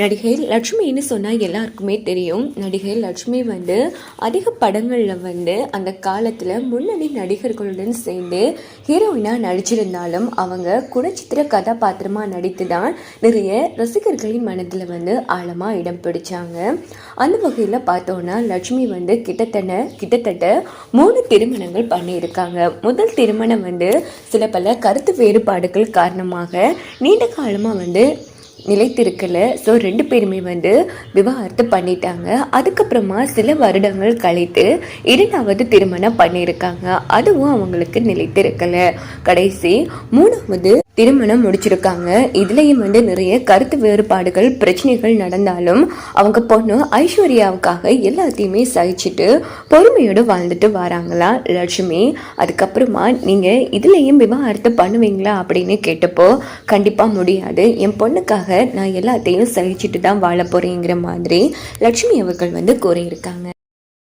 நடிகை லட்சுமின்னு சொன்னால் எல்லாருக்குமே தெரியும். நடிகை லட்சுமி வந்து அதிக படங்களில் வந்து அந்த காலத்தில் முன்னணி நடிகர்களுடன் சேர்ந்து ஹீரோயினாக நடிச்சிருந்தாலும் அவங்க குணச்சித்திர கதாபாத்திரமாக நடித்து தான் நிறைய ரசிகர்களின் மனதில் வந்து ஆழமாக இடம் பிடிச்சாங்க. அந்த வகையில் பார்த்தோன்னா லட்சுமி வந்து கிட்டத்தட்ட கிட்டத்தட்ட மூணு திருமணங்கள் பண்ணியிருக்காங்க. முதல் திருமணம் வந்து சில பல கருத்து வேறுபாடுகள் காரணமாக நீண்ட காலமாக வந்து நிலைத்திருக்கல. ஸோ ரெண்டு பேருமே வந்து விவாகரத்து பண்ணிட்டாங்க. அதுக்கப்புறமா சில வருடங்கள் கழித்து இரண்டாவது திருமணம் பண்ணியிருக்காங்க. அதுவும் அவங்களுக்கு நிலைத்திருக்கல. கடைசி மூணாவது திருமணம் முடிச்சிருக்காங்க. இதுலேயும் வந்து நிறைய கருத்து வேறுபாடுகள் பிரச்சனைகள் நடந்தாலும் அவங்க பொண்ணு ஐஸ்வர்யாவுக்காக எல்லாத்தையுமே சகிச்சுட்டு பொறுமையோடு வாழ்ந்துட்டு வராங்களா லட்சுமி? அதுக்கப்புறமா நீங்கள் இதுலேயும் விவாகரத்து பண்ணுவீங்களா அப்படின்னு கேட்டப்போ கண்டிப்பாக முடியாது. என் பொண்ணுக்காக நான் எல்லாத்தையும் சகிச்சுட்டு தான் வாழ போகிறேங்கிற மாதிரி லட்சுமி அவர்கள் வந்து கூறியிருக்காங்க.